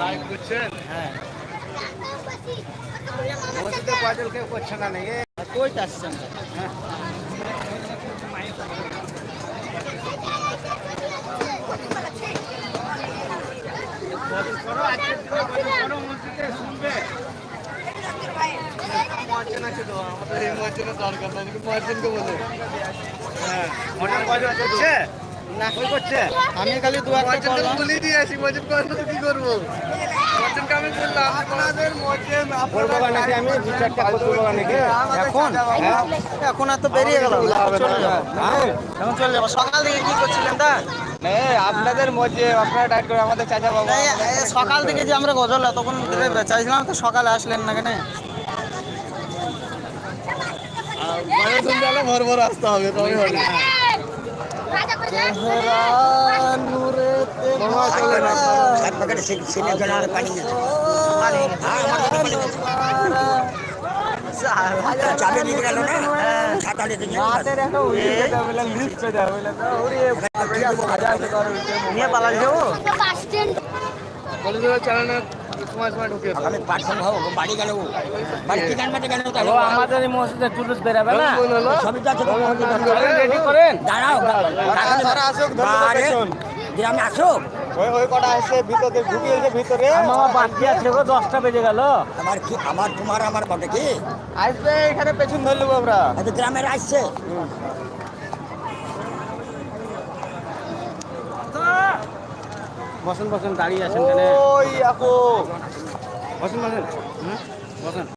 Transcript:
Live করছেন হ্যাঁ পয়দল কেউ করছে না কই তো আমাদের এই মহাজনের দরকার মহাজনকে বলে হ্যাঁ। মহাজন করছে আমি খালি দু একটা দিয়ে আসি কি করব? এখন? হ্যাঁ? আর তো বেরিয়ে গেল। এখন চলে যাব। সকাল থেকে কি করছিলেন তা? আপনাদের মধ্যে আপনারা ডাইট করে আমাদের চাচা বাবা। সকাল থেকে যে আমরা গজল তখন চাইছিলাম তো সকালে আসলেন না কেন। ভর ভর আসতে হবে তবে হবে মামা চলে না নিয়ে পালা যাব কলেজে চালানোর সময় সময় ঢুকে আমি পার্সেল হব বাড়ি গেল বাড়ি ঠিকান মাঠে গেল তাহলে? আমাদের মসজিদে টুরিস বেরাবে না? সবই তো রেডি করেন? দাঁড়াও সারা আসুক আরে গ্রামে আসো ওই ওই কটা আসছে ভিতরে ঢুকিয়েছে ভিতরে। মামা বাকি আছে গো দশটা বেজে গেল। আমার কি আমার তোমার আমার বটে কি? আসবে এখানে পেছন ধরে নেব আমরা গ্রামের আসছে। বসেন বসেন দাঁড়িয়ে আছেন কেন বসেন। হুম? বসেন।